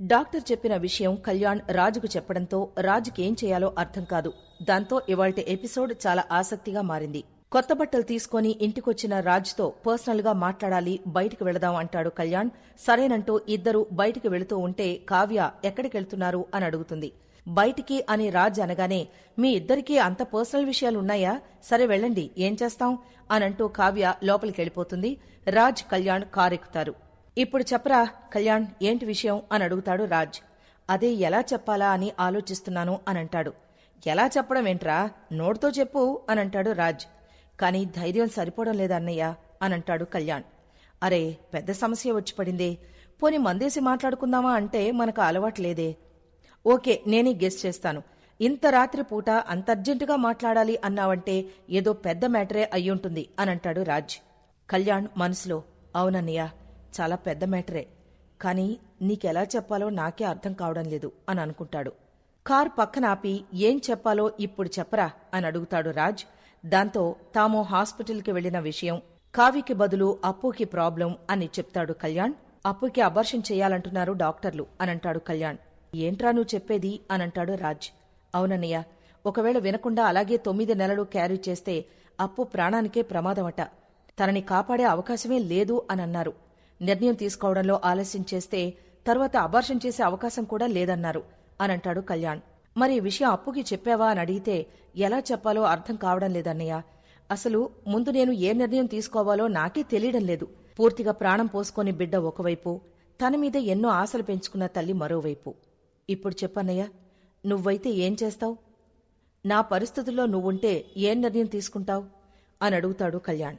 Doctor చెప్పిన విషయం కళ్యాణ్ రాజుకు చెప్పడంతో రాజుకి ఏం చేయాలో అర్థం కాదు. దాంతో ఇవాల్టి ఎపిసోడ్ చాలా ఆసక్తిగా మారింది. కొత్త బట్టలు తీసుకుని ఇంటికొచ్చిన రాజ్తో పర్సనల్గా మాట్లాడాలి బయటికి వెళదాం అంటాడు కళ్యాణ్. సరేనంటూ ఇద్దరు బయటికి వెళుతూ ఉంటే కావ్య ఎక్కడికెళ్తున్నారు అని అడుగుతుంది. బయటికి అని రాజ్ అనగానే మీ ఇద్దరికీ అంత పర్సనల్ విషయాలున్నాయా? సరే వెళ్ళండి ఏం చేస్తాం? అనంటూ కావ్య లోపలికెళ్ళిపోతుంది. రాజ్ కళ్యాణ్ కారెక్కుతారు. ఇప్పుడు చెప్పరా కళ్యాణ్ ఏంటి విషయం? అని అడుగుతాడు రాజ్. అదే ఎలా చెప్పాలా అని ఆలోచిస్తున్నాను అని అంటాడు ఎలా చెప్పడం ఏంట్రా? నోటితో చెప్పు అని అంటాడు రాజ్. కానీ ధైర్యం సరిపోవడం లేదన్నయ్య అని అంటాడు కళ్యాణ్. అరే పెద్ద సమస్య వచ్చి పడిందే. పోని మందేసి మాట్లాడుకుందామా అంటే మనకు అలవాటు లేదే. ఓకే నేనే గెస్ చేస్తాను. ఇంత రాత్రి పూట అంతర్జెంటుగా మాట్లాడాలి అన్నావంటే ఏదో పెద్ద మ్యాటరే అయ్యుంటుంది అని అంటాడు రాజ్. కళ్యాణ్ మనసులో అవునన్నయ్య చాలా పెద్ద మ్యాటరే. కానీ నీకెలా చెప్పాలో నాకే అర్థం కావడం లేదు అని అనుకుంటాడు. కార్ పక్కన ఆపి ఏం చెప్పాలో ఇప్పుడు చెప్పరా? అని అడుగుతాడు రాజ్. దాంతో తాము హాస్పిటల్కి వెళ్ళిన విషయం కావికి బదులు అప్పుకి ప్రాబ్లం అని చెప్తాడు కళ్యాణ్. అప్పుకి అబర్షన్ చేయాలంటున్నారు డాక్టర్లు అనంటాడు కళ్యాణ్. ఏంట్రా నువ్వు చెప్పేది? అనంటాడు రాజ్. అవునన్నయ్య ఒకవేళ వినకుండా అలాగే తొమ్మిది నెలలు క్యారీ చేస్తే అప్పు ప్రాణానికే ప్రమాదమట. తనని కాపాడే అవకాశమే లేదు అనన్నారు నిర్ణయం తీసుకోవడంలో ఆలస్యం చేస్తే తర్వాత అబార్షన్ చేసే అవకాశం కూడా లేదన్నారు అనంటాడు కళ్యాణ్. మరి ఈ విషయం అప్పుకి చెప్పావా అని అడిగితే ఎలా చెప్పాలో అర్థం కావడం లేదన్నయ్య. అసలు ముందు నేను ఏ నిర్ణయం తీసుకోవాలో నాకే తెలియడం లేదు. పూర్తిగా ప్రాణం పోసుకొని బిడ్డ ఒకవైపు తన మీద ఎన్నో ఆశలు పెంచుకున్న తల్లి మరోవైపు. ఇప్పుడు చెప్పన్నయ్య నువ్వైతే ఏం చేస్తావు? నా పరిస్థితుల్లో నువ్వుంటే ఏం నిర్ణయం తీసుకుంటావు? అని అడుగుతాడు కళ్యాణ్.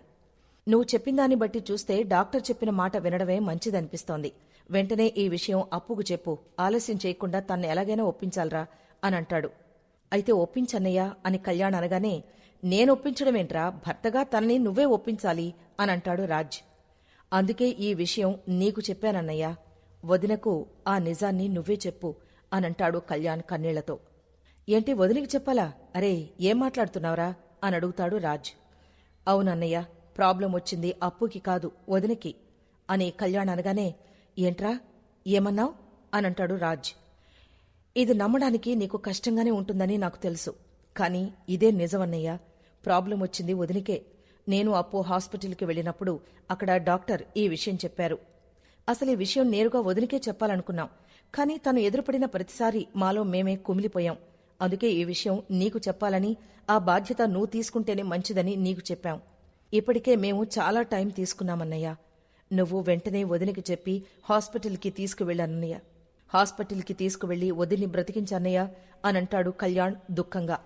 నువ్వు చెప్పిందాన్ని బట్టి చూస్తే డాక్టర్ చెప్పిన మాట వినడమే మంచిదనిపిస్తోంది. వెంటనే ఈ విషయం అప్పుకు చెప్పు. ఆలస్యం చేయకుండా తన్ను ఎలాగైనా ఒప్పించాలరా? అని అంటాడు. అయితే ఒప్పించన్నయ్యా అని కళ్యాణ్ అనగానే నేను ఒప్పించడమేంట్రా? భర్తగా తనని నువ్వే ఒప్పించాలి అని అంటాడు రాజ్. అందుకే ఈ విషయం నీకు చెప్పానన్నయ్యా. వదినకు ఆ నిజాన్ని నువ్వే చెప్పు అనంటాడు కళ్యాణ్ కన్నీళ్ళతో. ఏంటి వదినికి చెప్పాలా? అరే ఏం మాట్లాడుతున్నావురా? అని అడుగుతాడు రాజ్. అవునన్నయ్య ప్రాబ్లం వచ్చింది అప్పుకి కాదు వదినకి. అని కళ్యాణ్ అనగానే ఏంట్రా? ఏమన్నావు? అనంటాడు రాజ్. ఇది నమ్మడానికి నీకు కష్టంగానే ఉంటుందని నాకు తెలుసు. కానీ ఇదే నిజమన్నయ్య. ప్రాబ్లం వచ్చింది వదినికే. నేను అప్పు హాస్పిటల్కి వెళ్ళినప్పుడు అక్కడ డాక్టర్ ఈ విషయం చెప్పారు. అసలు ఈ విషయం నేరుగా వదినకే చెప్పాలనుకున్నాం. కానీ తను ఎదురుపడిన ప్రతిసారి మాలో మేమే కుమిలిపోయాం. అందుకే ఈ విషయం నీకు చెప్పాలని ఆ బాధ్యత నువ్వు తీసుకుంటేనే మంచిదని నీకు చెప్పాం. ఇప్పటికే మేము చాలా టైం తీసుకున్నామన్నయ్య. నువ్వు వెంటనే వదినికి చెప్పి హాస్పిటల్కి తీసుకువెళ్ళానన్నయ్య. హాస్పిటల్కి తీసుకువెళ్ళి వదిని బ్రతికించన్నయ్య అనంటాడు కళ్యాణ్ దుఃఖంగా.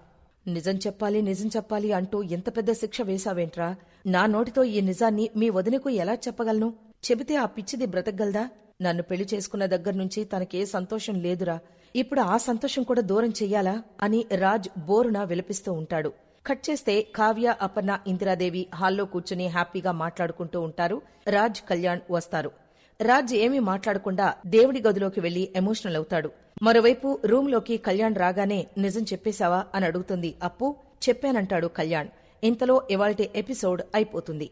నిజం చెప్పాలి నిజం చెప్పాలి అంటూ ఎంత పెద్ద శిక్ష వేశావేంట్రా? నా నోటితో ఈ నిజాన్ని మీ వదినకు ఎలా చెప్పగలను? చెబితే ఆ పిచ్చిది బ్రతకగలదా? నన్ను పెళ్ళి చేసుకున్న దగ్గర్నుంచి తనకే సంతోషం లేదురా. ఇప్పుడు ఆ సంతోషం కూడా దూరం చెయ్యాలా? అని రాజ్ బోరున విలపిస్తూ ఉంటాడు. కట్ చేస్తే కావ్య అపర్ణ ఇందిరాదేవి హాల్లో కూర్చుని హ్యాపీగా మాట్లాడుకుంటూ ఉంటారు. రాజ్ కళ్యాణ్ వస్తారు. రాజ్ ఏమీ మాట్లాడకుండా దేవుడి గదిలోకి వెళ్ళి ఎమోషనల్ అవుతాడు. మరోవైపు రూంలోకి కళ్యాణ్ రాగానే నిజం చెప్పేశావా? అని అడుగుతుంది అప్పు. చెప్పానంటాడు కళ్యాణ్. ఇంతలో ఇవాల్టి ఎపిసోడ్ అయిపోతుంది.